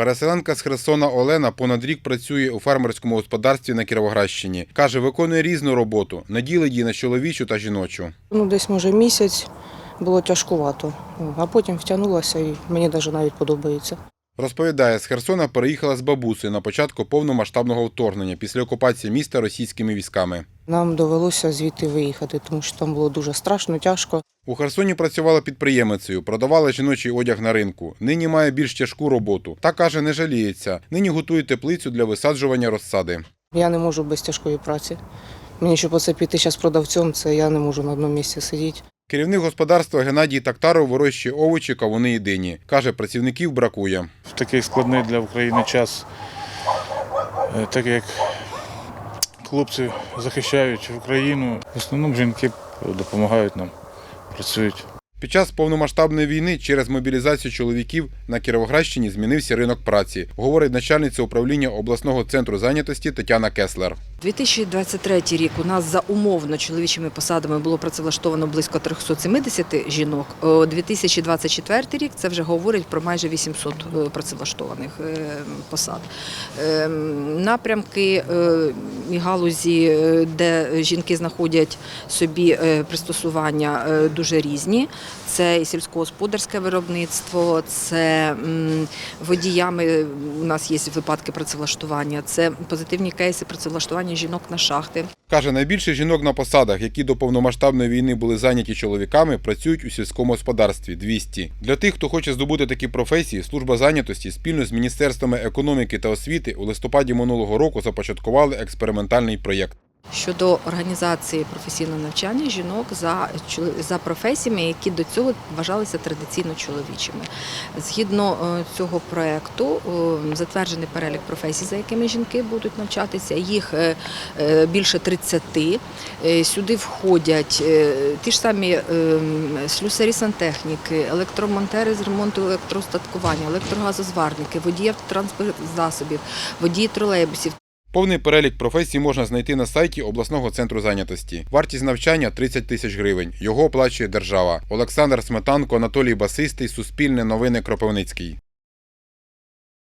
Переселенка з Херсона Олена понад рік працює у фермерському господарстві на Кіровоградщині. Каже, виконує різну роботу. Не ділить її на чоловічу та жіночу. Ну, десь може місяць було тяжкувато, а потім втягнулася і мені навіть навіть подобається. Розповідає, з Херсона переїхала з бабусею на початку повномасштабного вторгнення після окупації міста російськими військами. Нам довелося звідти виїхати, тому що там було дуже страшно, тяжко. У Херсоні працювала підприємицею, продавала жіночий одяг на ринку. Нині має більш тяжку роботу. Та каже, не жаліється. Нині готує теплицю для висаджування розсади. Я не можу без тяжкої праці. Мені щоб оце піти зараз продавцем, це я не можу на одному місці сидіти. Керівник господарства Геннадій Тактаров вирощує овочі, кавуни і дині. Каже, працівників бракує. в такий складний для України час, е, так як хлопці захищають Україну, в основному жінки допомагають нам, працюють. Під час повномасштабної війни через мобілізацію чоловіків на Кіровоградщині змінився ринок праці, говорить начальниця управління обласного центру зайнятості Тетяна Кеслер. 2023 рік у нас за умовно чоловічими посадами було працевлаштовано близько 370 жінок. О, 2024 рік це вже говорить про майже 800 е, працевлаштованих е, посад. Е, Напрямки і галузі, де жінки знаходять собі пристосування, дуже різні. Це і сільськогосподарське виробництво, це водіями. У нас є випадки працевлаштування, це позитивні кейси працевлаштування жінок на шахти. Каже, найбільше жінок на посадах, які до повномасштабної війни були зайняті чоловіками, працюють у сільському господарстві 200. Для тих, хто хоче здобути такі професії, служба зайнятості спільно з міністерствами економіки та освіти у листопаді минулого року започаткували експериментальний проєкт. Щодо організації професійного навчання жінок за, за професіями, які до цього вважалися традиційно чоловічими. Згідно е, цього проекту е, затверджений перелік професій, за якими жінки будуть навчатися. Їх е, більше 30. Е, Сюди входять ті ж самі слюсарі сантехніки, електромонтери з ремонту електростаткування, електрогазозварники, водії автотранспортних засобів, водії тролейбусів. Повний перелік професій можна знайти на сайті обласного центру зайнятості. Вартість навчання 30 тисяч гривень. Його оплачує держава. Олександр Сметанко, Анатолій Басистий, Суспільне новини Кропивницький.